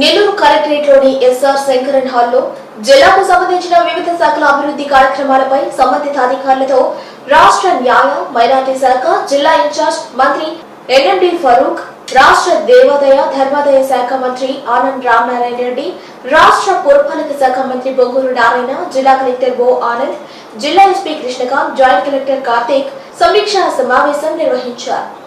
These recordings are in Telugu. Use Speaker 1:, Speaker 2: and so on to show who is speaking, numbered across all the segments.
Speaker 1: నెల్లూరు కలెక్టరేట్లోని ఎస్ఆర్ శంకరన్ హాల్లో జిల్లాకు సంబంధించిన వివిధ శాఖల అభివృద్ధి కార్యక్రమాలపై సంబంధిత అధికారులతో రాష్ట్ర న్యాయ మైనార్టీ శాఖ జిల్లా ఇన్ఛార్జ్ మంత్రి ఎన్ఎండి ఫరూక్ రాష్ట్ర దేవాదాయ ధర్మాదాయ శాఖ మంత్రి ఆనంద్ రామనారాయణ రెడ్డి రాష్ట్ర పురపాలక శాఖ మంత్రి బొంగూరు నారాయణ జిల్లా కలెక్టర్ ఓ ఆనంద్ జిల్లా SP Krishnakanth joint collector Karthik సమీక్షా సమావేశం నిర్వహించారు.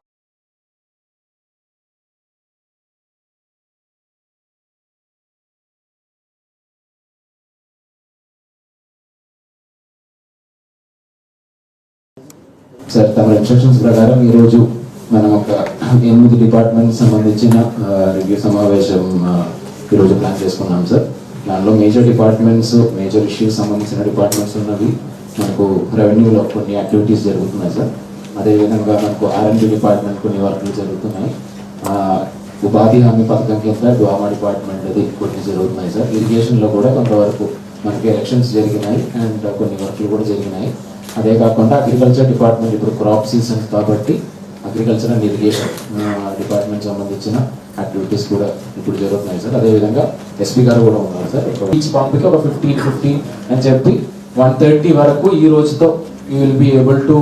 Speaker 2: సార్ తమ ఇన్స్ట్రక్షన్స్ ప్రకారం ఈరోజు మనం ఒక ఎనిమిది డిపార్ట్మెంట్ సంబంధించిన రివ్యూ సమావేశం ఈరోజు ప్లాన్ చేసుకున్నాం సార్. దానిలో మేజర్ డిపార్ట్మెంట్స్ మేజర్ ఇష్యూస్ సంబంధించిన డిపార్ట్మెంట్స్ ఉన్నవి మనకు రెవెన్యూలో కొన్ని యాక్టివిటీస్ జరుగుతున్నాయి సార్. అదేవిధంగా మనకు ఆర్ఎండి డిపార్ట్మెంట్ కొన్ని వర్క్లు జరుగుతున్నాయి. ఉపాధి హామీ పథకం కింద డ్వామా డిపార్ట్మెంట్ అది కొన్ని జరుగుతున్నాయి సార్. ఇరిగేషన్లో కూడా కొంతవరకు మనకి ఎలక్షన్స్ జరిగినాయి అండ్ కొన్ని వర్క్లు కూడా జరిగినాయి. అదే కాకుండా అగ్రికల్చర్ డిపార్ట్మెంట్ ఇప్పుడు క్రాప్ సీజన్ కాబట్టి అగ్రికల్చర్ అండ్ ఇరిగేషన్ డిపార్ట్మెంట్ సంబంధించిన యాక్టివిటీస్ కూడా ఇప్పుడు జరుగుతున్నాయి సార్. అదేవిధంగా ఎస్పీ గారు కూడా ఉన్నారు సార్. ఈచ్ పంప్కి ఒక ఫిఫ్టీన్ ఫిఫ్టీన్ అని చెప్పి వన్ థర్టీ వరకు ఈ రోజుతో you will be able to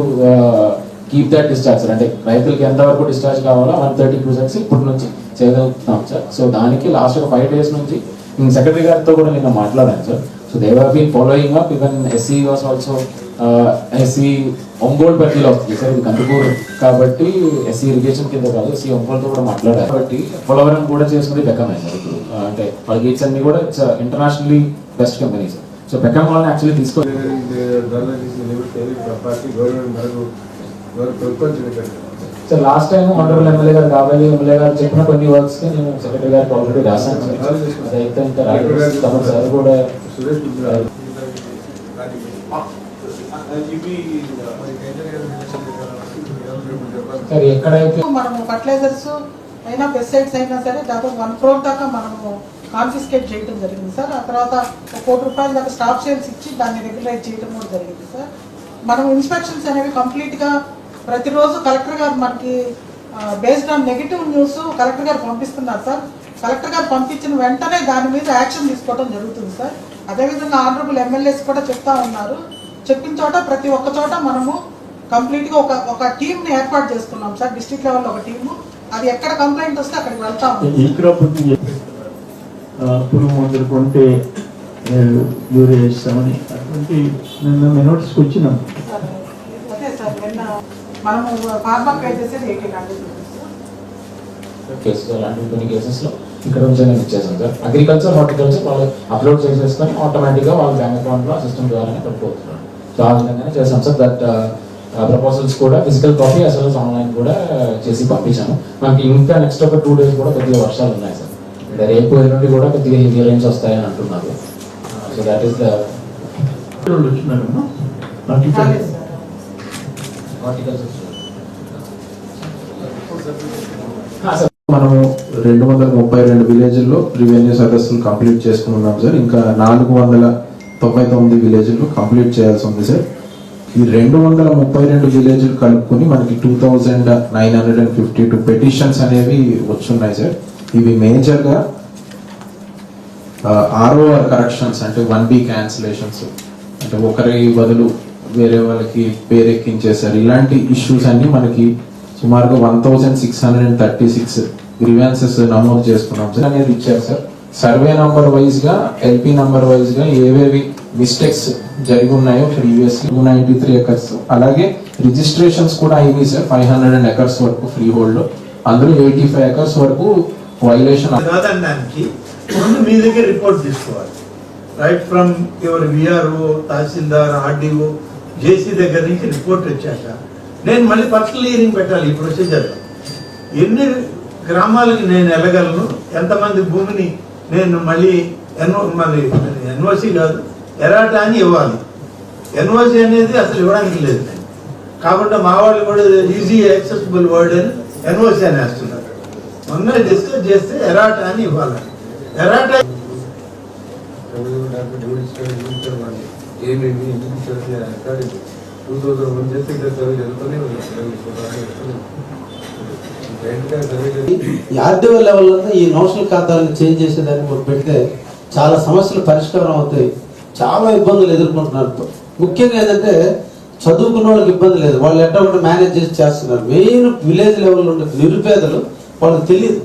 Speaker 2: keep that discharge sir. అంటే రైతులకి ఎంతవరకు డిశ్చార్జ్ కావాలో వన్ థర్టీ క్రూసెక్స్ ఇప్పటి నుంచి చేయగలుగుతాం సార్. సో దానికి లాస్ట్ ఒక ఫైవ్ డేస్ నుంచి నేను సెక్రటరీ గారితో కూడా నిన్న మాట్లాడాను sir. So they been following up even SC was also SC Ongole పరిధిలో వస్తుంది సార్ ఇది కందుకూరు. కాబట్టి ఎస్సీ ఇరిగేషన్ కింద కాదు ఎస్సీ ఒంగోలుతో కూడా మాట్లాడారు. కాబట్టి పోలవరం కూడా చేసుకుంది బెక్కమే సార్ ఇప్పుడు అంటే వాళ్ళ గేట్స్ అన్ని కూడా internationally best company sir. So Bekkam వాళ్ళని యాక్చువల్లీ తీసుకో
Speaker 3: పార్టీ గవర్నమెంట్ మనకు ప్రపంచం
Speaker 2: sir last time honourable MLA గారు కాబోయే ఎమ్మెల్యే గారు చెప్పిన కొన్ని వర్క్స్కి నేను సెక్రటరీ గారికి ఆల్రెడీ రాశాను. సార్. తమ సార్ కూడా
Speaker 3: సురేష్ గుజరాల్
Speaker 2: సార్ ఎక్కడైతే
Speaker 4: మనము ఫర్టిలైజర్స్ అయినా పెస్టిసైడ్స్ అయినా సరే దాదాపు వన్ క్రోర్ దాకా మనము కాన్ఫిస్కేట్ చేయడం జరిగింది సార్ ఆ తర్వాత కోటి రూపాయల దాకా స్టాప్ సేల్స్ ఇచ్చి దాన్ని రెగ్యులైజ్ చేయడం కూడా జరిగింది సార్ మనం ఇన్స్పెక్షన్స్ అనేవి కంప్లీట్గా ప్రతిరోజు కలెక్టర్ గారు మనకి based on negative news collector గారు పంపిస్తున్నారు సార్ కలెక్టర్ గారు పంపించిన వెంటనే దాని మీద యాక్షన్ తీసుకోవడం జరుగుతుంది సార్ అదేవిధంగా ఆనరబుల్ ఎమ్మెల్యేస్ కూడా చెప్తా ఉన్నారు. చెప్పిన చోట ప్రతి ఒక్క చోట మనము కంప్లీట్గా ఒక ఒక టీమ్ని ఏర్పాటు చేసుకున్నాం సార్. డిస్ట్రిక్ట్ లెవెల్ ఒక టీము అది ఎక్కడ కంప్లైంట్ వస్తే అక్కడికి వెళ్తాము.
Speaker 5: పురుగు మందులు కొంటే యూరియా ఇస్తామని అటువంటి నిన్న మేము నోటీస్కి వచ్చినాం.
Speaker 4: అదే సార్ నిన్న మనము ఫార్మర్ పే చేసేది ఎయిటీన్ హండ్రెడ్
Speaker 2: కేసెస్ అలాంటి కొన్ని కేసెస్లో ఇక్కడ నుంచి నేను ఇచ్చేసాను సార్. అగ్రికల్చర్ హార్టికల్చర్ వాళ్ళు అప్లోడ్ చేసేసుకొని ఆటోమేటిక్గా వాళ్ళ బ్యాంక్ అకౌంట్లో సిస్టమ్ ద్వారానే పడిపోతున్నారు సో ఆ విధంగానే చేసాం సార్ దట్ ప్రపోజల్స్ కూడా ఫిజికల్ కాపీ అసలు ఆన్లైన్ కూడా uh, చేసి పంపించాను. మనకి ఇంకా నెక్స్ట్ ఒక టూ డేస్ కూడా కొద్దిగా వర్షాలు ఉన్నాయి సార్. అంటే రేపు ఎల్లుండి కూడా కొద్దిగా హెవీ రైన్స్ వస్తాయని అంటున్నారు. సో దాట్ ఈస్ ద
Speaker 6: మనము రెండు వందల ముప్పై రెండు విలేజ్ల్లో రెవెన్యూ సర్వీసులు కంప్లీట్ చేసుకుని ఉన్నాం సార్ ఇంకా నాలుగు వందల తొంభై తొమ్మిది విలేజ్లు కంప్లీట్ చేయాల్సి ఉంది సార్ ఈ రెండు వందల ముప్పై రెండు విలేజ్లు కలుపుకొని మనకి two thousand nine hundred and fifty two petitions అనేవి వచ్చున్నాయి సార్ ఇవి మేజర్గా ఆర్ఓఆర్ కరెక్షన్స్ అంటే వన్ బీ క్యాన్సిలేషన్స్ అంటే ఒకరి బదులు వేరే వాళ్ళకి పేరెక్కించేసారు ఇలాంటి ఇష్యూస్ అన్ని మనకి సుమారుగా one thousand six hundred and thirty six grievances నమోదు చేసుకున్నాం సార్ అనేది ఇచ్చారు సార్ సర్వే నంబర్ వైజ్గా ఎల్పి నంబర్ వైజ్గా ఏవేవి మిస్టేక్స్ జరిగి ఉన్నాయో previous two ninety three acres అలాగే రిజిస్ట్రేషన్స్ కూడా అయింది sir five hundred and acres వరకు ఫ్రీ హోల్డ్ అందులో ఎయిటీ ఫైవ్ ఎకర్స్ వరకు వైలేషన్
Speaker 7: కాదనడానికి ముందు మీ దగ్గర రిపోర్ట్ తీసుకోవాలి. Right from your VRO tahsildar RDO JC దగ్గర నుంచి రిపోర్ట్ వచ్చాక నేను మళ్ళీ పర్సనల్ హియరింగ్ పెట్టాలి ఈ ప్రొసీజర్ ఎన్ని గ్రామాలకి నేను వెళ్ళగలను? ఎంతమంది భూమిని నేను మళ్ళీ ఎన్ఓ మరి ఎన్ఓసి కాదు ఎరాట అని ఇవ్వాలి. ఎన్ఓసి అనేది అసలు ఇవ్వడానికి లేదు. కాబట్టి మా వాళ్ళు కూడా ఈజీ యాక్సెసిబుల్ వర్డ్ అని ఎన్ఓసి అని వేస్తున్నారు. మొన్న డిస్కస్ చేస్తే ఎరాట అని ఇవ్వాలి. ఎరాట
Speaker 3: ఏమేమి టూ థౌసండ్ వన్ చేస్తే ఇంకా సర్వే జరుగుతూనే ఉంది ఏంటంటే సర్వే
Speaker 8: ఈ ఆర్డీఓ లెవెల్లో ఈ నోషనల్ ఖాతాలను చేంజ్ చేసేదాన్ని మీరు పెడితే చాలా సమస్యలు పరిష్కారం అవుతాయి. చాలా ఇబ్బందులు ఎదుర్కొంటున్నారు. ముఖ్యంగా ఏంటంటే చదువుకున్న వాళ్ళకి ఇబ్బంది లేదు. వాళ్ళు ఎట్లా ఒకటి మేనేజ్ చేసి చేస్తున్నారు. మెయిన్ విలేజ్ లెవెల్లో ఉండే నిరుపేదలు వాళ్ళకి తెలియదు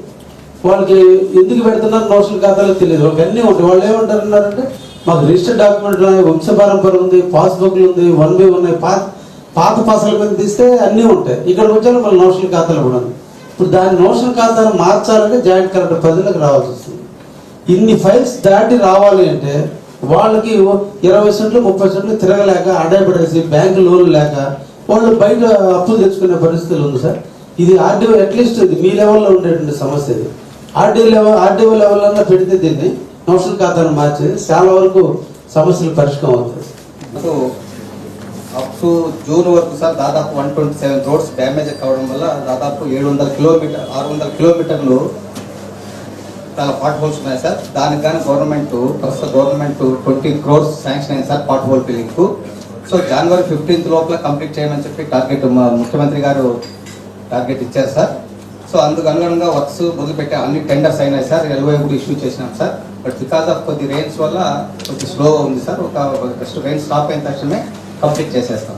Speaker 8: వాళ్ళకి ఎందుకు పెడుతున్నారు నోషనల్ ఖాతాలో తెలియదు వాళ్ళకి అన్నీ ఉంటాయి. వాళ్ళు ఏమంటారన్నారంటే మాకు రిజిస్టర్ డాక్యుమెంట్లు వంశ పరంపర ఉంది పాస్బుక్లు ఉంది వన్ బై ఉన్నాయి పాత పాత పాసల మీద తీస్తే అన్నీ ఉంటాయి. ఇక్కడికి వచ్చాక మళ్ళీ నోషనల్ ఖాతాలు కూడా ఉంది ఇప్పుడు దాని నోషన్ ఖాతాను మార్చాలంటే జాయింట్ కలెక్టర్ పరిధిలోకి రావాల్సి వస్తుంది. ఇన్ని ఫైల్స్ దాటి రావాలి అంటే వాళ్ళకి ఇరవై సెంట్లు ముప్పై సెంట్లు తిరగలేక అడ్డాపడేసి బ్యాంకు లోన్లు లేక వాళ్ళు బయట అప్పులు తెచ్చుకునే పరిస్థితులు ఉంది సార్. ఇది ఆర్డీఓ అట్లీస్ట్ ఇది మీ లెవెల్లో ఉండేటువంటి సమస్య ఇది. ఆర్డీఓ లెవెల్ ఆర్డీఓ లెవెల్లో పెడితే దీన్ని నోషన్ ఖాతాను మార్చేది చాలా వరకు సమస్యలు పరిష్కారం అవుతాయి.
Speaker 9: సో అప్ టు జూన్ వరకు సార్ దాదాపు one twenty seven roads damage కావడం వల్ల దాదాపు ఏడు వందల కిలోమీటర్ ఆరు వందల కిలోమీటర్లు చాలా పాట్ హోల్స్ ఉన్నాయి సార్. దానికి కానీ గవర్నమెంట్ ప్రస్తుత గవర్నమెంట్ ట్వంటీ క్రోర్స్ శాంక్షన్ అయింది sir pot hole filling so January fifteenth లోపల కంప్లీట్ చేయమని చెప్పి టార్గెట్ మా ముఖ్యమంత్రి గారు టార్గెట్ ఇచ్చారు సార్. సో అందుకు అనుగుణంగా వర్క్స్ మొదలుపెట్టే అన్ని టెండర్స్ అయినాయి సార్. ఎల్ఓఐ కూడా ఇష్యూ చేసినాం సార్. బట్ బికాస్ ఆఫ్ కొద్ది రెయిన్స్ వల్ల కొంచెం స్లోగా ఉంది సార్. ఒక ఫస్ట్ రెయిన్ స్టాప్ అయిన తక్షణమే కంప్లీట్ చేసేస్తాం.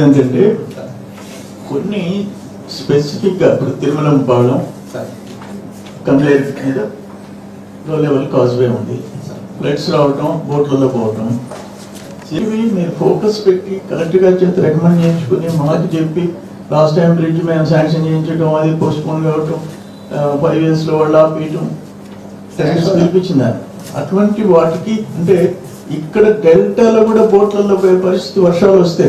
Speaker 5: ఏంటంటే కొన్ని స్పెసిఫిక్గా ఇప్పుడు తిరుమల పాలెం కంప్లైంట్ మీద లో లెవెల్ కాజ్వే ఉంది. ఫ్లడ్స్ రావటం బోట్లలో పోవటం. ఇవి మీరు ఫోకస్ పెట్టి కరెక్ట్గా చేత రికమెండ్ చేయించుకుని మాకు చెప్పి లాస్ట్ టైం బ్రిడ్జ్ మేము శాంక్షన్ చేయించడం అది పోస్ట్పోన్ కావటం ఫైవ్ ఇయర్స్లో వాళ్ళు ఆపేయటం పిలిపించింది అటువంటి వాటికి అంటే ఇక్కడ డెల్టాలో కూడా బోట్లలో పోయే పరిస్థితి వర్షాలు వస్తే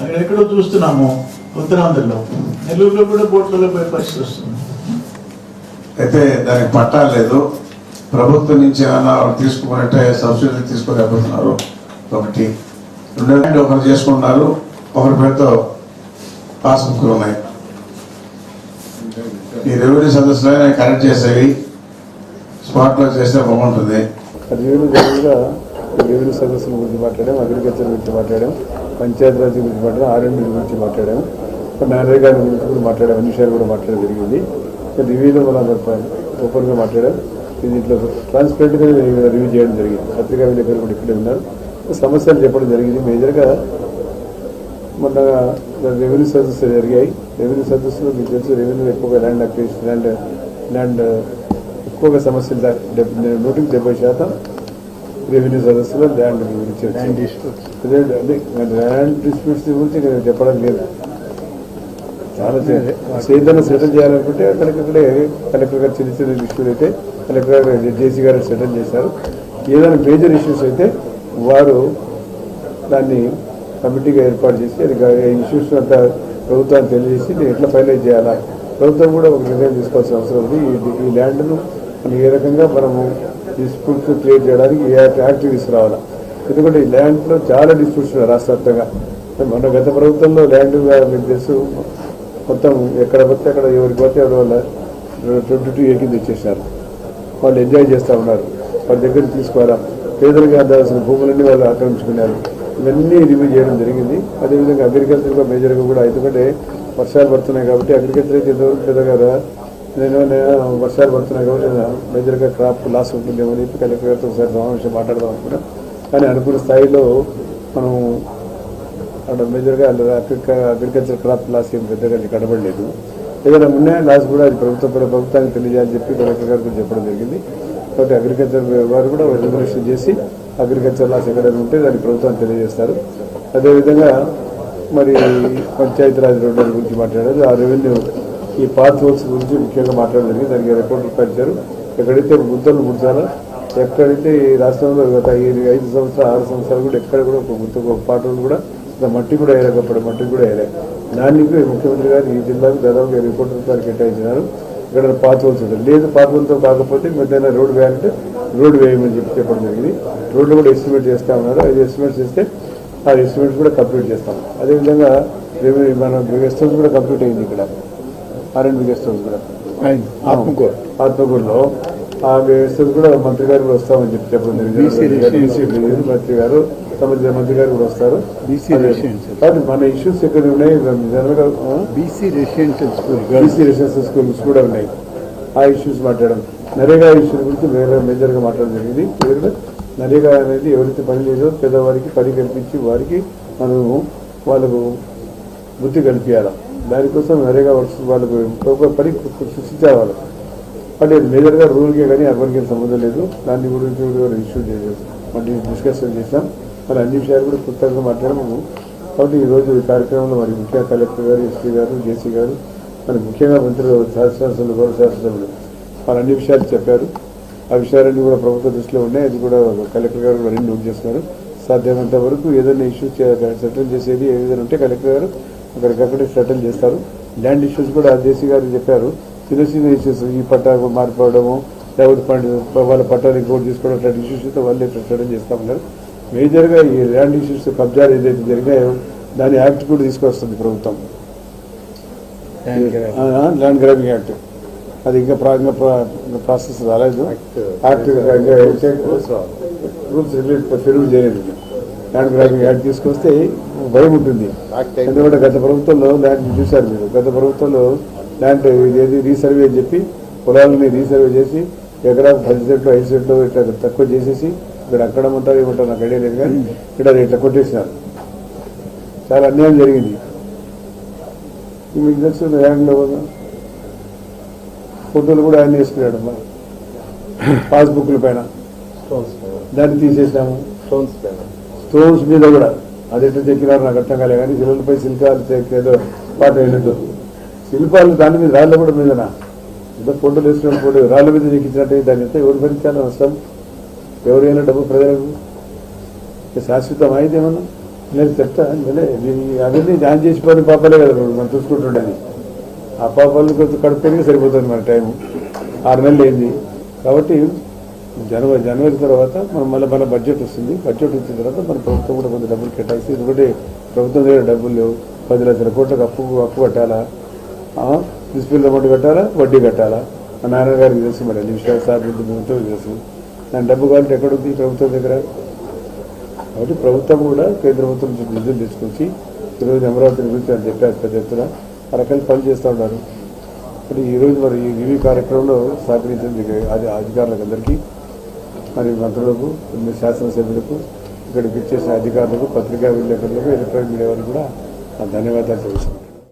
Speaker 5: అక్కడ ఎక్కడో చూస్తున్నాము ఉత్తరాంధ్రలో. నెల్లూరులో కూడా బోట్లలో పోయే పరిస్థితి వస్తుంది.
Speaker 10: అయితే దానికి పట్టా లేదు. ప్రభుత్వం నుంచి ఏమైనా తీసుకున్నట్టే సబ్సిడీ తీసుకోలేకపోతున్నారు. ఒకటి. రెండు ఒకరు చేసుకుంటున్నారు. ఒకరి పేరుతో పాస్బుక్లు ఉన్నాయి. ఈ రెవెన్యూ సదస్సులో కరెక్ట్ చేసేవి. స్పాట్లో చేస్తే బాగుంటుంది.
Speaker 3: పదివేలు జరుగుగా రెవెన్యూ సదస్సుల గురించి మాట్లాడాం అగ్రికల్చర్ గురించి మాట్లాడాం పంచాయతీరాజ్ గురించి మాట్లాడాం ఆర్ఎండ్బి గురించి మాట్లాడాం నరేగా గురించి కూడా మాట్లాడాం అన్ని విషయాలు కూడా మాట్లాడడం జరిగింది. రివ్యూలో మనం ఓపెన్గా మాట్లాడాం. దీంట్లో ట్రాన్స్పరెంట్గా రివ్యూ చేయడం జరిగింది. పత్రికా విలేకరులు కూడా ఇక్కడే ఉన్నారు. సమస్యలు చెప్పడం జరిగింది. మేజర్గా మొన్న రెవెన్యూ సదస్సులు జరిగాయి. రెవెన్యూ సదస్సులో మీకు తెలుసు రెవెన్యూ ఎక్కువగా ల్యాండ్ అక్విజిషన్ ల్యాండ్ ల్యాండ్ ఎక్కువగా సమస్యలు నూటికి డెబ్బై శాతం రెవెన్యూ సదస్సులో ల్యాండ్ గురించి ల్యాండ్ డిస్ప్యూట్స్ గురించి. నేను చెప్పడం లేదు. చాలా సేదన సెటిల్ చేయాలనుకుంటే అక్కడికక్కడే కలెక్టర్ గారు చిన్న చిన్న ఇష్యూలు అయితే కలెక్టర్ గారు జేసీ గారు సెటిల్ చేశారు. ఏదైనా మేజర్ ఇష్యూస్ అయితే వారు దాన్ని కమిటీగా ఏర్పాటు చేసి అది ఇష్యూస్ అంతా ప్రభుత్వాన్ని తెలియజేసి ఎట్లా ఫైనలైజ్ చేయాలా? ప్రభుత్వం కూడా ఒక నిర్ణయం తీసుకోవాల్సిన అవసరం ఉంది. ఈ- ల్యాండ్ను ఏ రకంగా మనము డిస్ప్యూట్స్ క్లియర్ చేయడానికి ఏ యాక్టివిటీస్ తీసుకురావాలా ఎందుకంటే ఈ ల్యాండ్లో చాలా డిస్ప్యూట్స్ ఉన్నాయి రాష్ట్ర వ్యాప్తంగా మన గత ప్రభుత్వంలో ల్యాండ్ మీకు తెలుసు మొత్తం ఎక్కడ పోతే అక్కడ ఎవరికి పోతే ఎవరి వల్ల ట్వంటీ టూ ఏ కింద ఇచ్చేసినారు వాళ్ళు ఎంజాయ్ చేస్తూ ఉన్నారు. వాళ్ళ దగ్గర తీసుకోవాలా పేదలకు అందాల్సిన భూములన్నీ వాళ్ళు ఆక్రమించుకున్నారు. ఇవన్నీ రివ్యూ చేయడం జరిగింది. అదేవిధంగా అగ్రికల్చర్గా మేజర్గా కూడా ఎందుకంటే వర్షాలు పడుతున్నాయి కాబట్టి అగ్రికల్చర్ అయితే ఎంతవరకు పెద్దగా నేను నేను వర్షాలు పడుతున్నాయి కాబట్టి మేజర్గా క్రాప్ లాస్ ఉంటుందేమో అని చెప్పి కలెక్టర్ గారితో ఒకసారి సమావేశం మాట్లాడదాం అనుకున్నా. కానీ అనుకున్న స్థాయిలో మనం అక్కడ మేజర్గా అగ్రికల్చర్ క్రాప్ లాస్ ఏం పెద్దగా కనబడలేదు. ఏదైనా ఉన్నాయా? లాస్ కూడా అది ప్రభుత్వ ప్రభుత్వానికి తెలియజేయాలని చెప్పి కలెక్టర్ గారికి చెప్పడం జరిగింది. కాబట్టి అగ్రికల్చర్ వారు కూడా రెగ్యులేషన్ చేసి అగ్రికల్చర్ లాస్ ఎక్కడైనా ఉంటే దాన్ని ప్రభుత్వానికి తెలియజేస్తారు. అదేవిధంగా మరి పంచాయతీరాజ్ రోడ్ల గురించి మాట్లాడారు. ఆ రెవెన్యూ ఈ పాత హోల్స్ గురించి ముఖ్యంగా మాట్లాడడం జరిగింది దానికి రిపోర్ట్ పరిచారు ఎక్కడైతే గుంతలు ముడతారో ఎక్కడైతే ఈ రాష్ట్రంలో గత ఐదు ఐదు సంవత్సరాలు ఆరు సంవత్సరాలు కూడా ఎక్కడ కూడా ఒక గుర్తు ఒక పాటలు కూడా మట్టి కూడా వేయలేకపోతే మట్టి కూడా వేయలే. దానికి ముఖ్యమంత్రి గారు ఈ జిల్లాకు దాదాపు రిపోర్ట్ రూపాయలు కేటాయించినారు. ఇక్కడ పాత్ హోల్స్ ఉంటుంది లేదు పాత్ హోల్తో కాకపోతే మెదైన రోడ్డు వేయాలంటే రోడ్డు వేయమని చెప్పి చెప్పడం జరిగింది. రోడ్లు కూడా ఎస్టిమేట్ చేస్తా ఉన్నారు. అది ఎస్టిమేట్ చేస్తే ఆ ఎస్టిమేట్స్ కూడా కంప్లీట్ చేస్తాం. అదేవిధంగా రెవెన్యూ మన గెస్ట్ కూడా కంప్లీట్ అయింది ఇక్కడ. ఆర్ఎండ్బి గెస్ట్ హౌస్ కూడా ఆత్మకూరు. ఆత్మకూరులో ఆ వ్యవస్థ కూడా మంత్రి గారు కూడా వస్తామని చెప్పి చెప్పడం మంత్రి గారు సంబంధించిన మంత్రి గారు కూడా వస్తారు. కాబట్టి మన ఇష్యూస్ ఎక్కడ ఉన్నాయి? జనరల్గా?
Speaker 11: BC residential school.
Speaker 3: BC residential schools కూడా ఉన్నాయి. ఆ ఇష్యూస్ మాట్లాడడం. నరేగా ఇష్యూ గురించి వేరే మేజర్గా మాట్లాడడం జరిగింది. నరేగా అనేది ఎవరైతే పని లేదో పేదవారికి పని కల్పించి వారికి మనము వాళ్ళకు బుద్ధి కల్పించాలి? దానికోసం వేరేగా వర్క్స్ వాళ్ళకు ఇంకొక పని సృష్టించారు వాళ్ళకు అంటే మేజర్గా రూల్కే కానీ అర్బన్కి సంబంధం లేదు. దాన్ని గురించి కూడా ఇష్యూ చేసాం మళ్ళీ డిస్కషన్ చేసాం మరి అన్ని విషయాలు కూడా పుస్తకంగా మాట్లాడము కాబట్టి ఈరోజు ఈ కార్యక్రమంలో మరి ముఖ్యంగా కలెక్టర్ గారు ఎస్పీ గారు జేసీ గారు మరి ముఖ్యంగా మంత్రులు శాసనసభ్యులు గౌరవ శాసనసభ్యులు వాళ్ళు అన్ని విషయాలు చెప్పారు. ఆ విషయాలన్నీ కూడా ప్రభుత్వ దృష్టిలో ఉన్నాయి. అది కూడా కలెక్టర్ గారు కూడా నోట్ చేస్తున్నారు సాధ్యమైనంత వరకు ఏదైనా ఇష్యూస్ సెటిల్ చేసేది ఏదైనా ఉంటే కలెక్టర్ గారు అక్కడికక్కడే సెటిల్ చేస్తారు. ల్యాండ్ ఇష్యూస్ కూడా జేసీ గారు చెప్పారు. చిన్న చిన్న ఇష్యూస్ ఈ పట్టా మారిపోవడము లేకపోతే పండి వాళ్ళ పట్టాలు ఇంకోటి తీసుకోవడం అట్లాంటి ఇష్యూస్ అయితే వాళ్ళు సెటిల్ చేస్తా ఉన్నారు. మేజర్గా ఈ ల్యాండ్ ఇష్యూస్ కబ్జాలు ఏదైతే జరిగాయో దాని యాక్ట్ కూడా తీసుకొస్తుంది ప్రభుత్వం. ల్యాండ్ గ్రాబింగ్ యాక్ట్ అది ఇంకా ప్రా- ఇంకా ప్రా- ఇంకా ప్రాసెస్ రాలేదు. యాక్ట్ రూల్స్ ఫెరూల్ చేయలేదు. ల్యాండ్ గ్రాబింగ్ యాక్ట్ తీసుకొస్తే భయం ఉంటుంది. ఎందుకంటే గత ప్రభుత్వంలో ల్యాండ్ చూశారు మీరు. గత ప్రభుత్వంలో ల్యాండ్ ఏది రీసర్వే అని చెప్పి పొలాలని రీసర్వే చేసి ఎకరాకు పది సెంట్లు ఐదు సెంట్లు ఇట్లా తక్కువ చేసేసి ఇక్కడ అక్కడ ఉంటారు ఏమంటారు నాకు ఐడియా లేదు కానీ ఇక్కడ ఇట్లా కొట్టేసినారు. చాలా అన్యాయం జరిగింది. మీకు తెలుసు ల్యాండ్లో ఫోటోలు కూడా ఆయన వేసుకున్నాడు అమ్మా. పాస్బుక్ల పైన. దాన్ని తీసేసినాము. స్టోన్స్ మీద కూడా. అది ఎట్లా చెక్కినారు నాకు అర్థం కాలే కానీ శిలలపై శిల్పాలు ఏదో పాట వెళ్ళిందో శిల్పాలు దాని మీద రాళ్ళ కూడా మీదనా? ఏదో ఫోటోలు వేసుకున్న ఫోటో రాళ్ళ మీద చెక్కించినట్టు దాన్ని ఎంత ఎవరు భరించాలి నష్టం? ఎవరైనా డబ్బు ప్రజలకు? శాశ్వతం అయితే ఏమన్నా? నేను చెప్తా మళ్ళీ అవన్నీ ధ్యానం చేసిపోయిన పాపాలే కదా మనం చూసుకుంటుండేది. ఆ పాపాలు కొంచెం కడుపుతోనే సరిపోతుంది మన టైం ఆరు నెలలు అయింది. కాబట్టి జనవరి జనవరి తర్వాత మనం మళ్ళీ మన బడ్జెట్ వస్తుంది. బడ్జెట్ వచ్చిన తర్వాత మన ప్రభుత్వం కూడా కొంత డబ్బులు కేటాయిస్తే ఎందుకంటే ప్రభుత్వం దగ్గర డబ్బులు లేవు. పది లక్షల కోట్లకు అప్పు అప్పు కట్టాలా? ప్రిన్సిపల్ అమౌంట్ కట్టాలా? వడ్డీ కట్టాలా? మా నాన్నగారికి తెలుసు మరి అన్ని విషయాలు సార్ ప్రభుత్వం తెలుసు. దాని డబ్బు కావాలంటే ఎక్కడుంది ప్రభుత్వం దగ్గర? కాబట్టి ప్రభుత్వం కూడా కేంద్ర ప్రభుత్వం నుంచి నిధులు తీసుకొచ్చి ఈరోజు అమరావతి గురించి అని చెప్పారు పెద్ద ఎత్తున. ఆ రకాల పని చేస్తూ ఉన్నారు. ఇప్పుడు ఈరోజు మరి ఈ రివ్యూ కార్యక్రమంలో సహకరించింది అది అధికారులకు అందరికీ మరి మంత్రులకు కొన్ని శాసనసభ్యులకు ఇక్కడికి ఇచ్చేసిన అధికారులకు పత్రికా విలేకరులకు ఎలక్ట్రానిక్ మీడియా వాళ్ళు కూడా ధన్యవాదాలు తెలుస్తున్నాను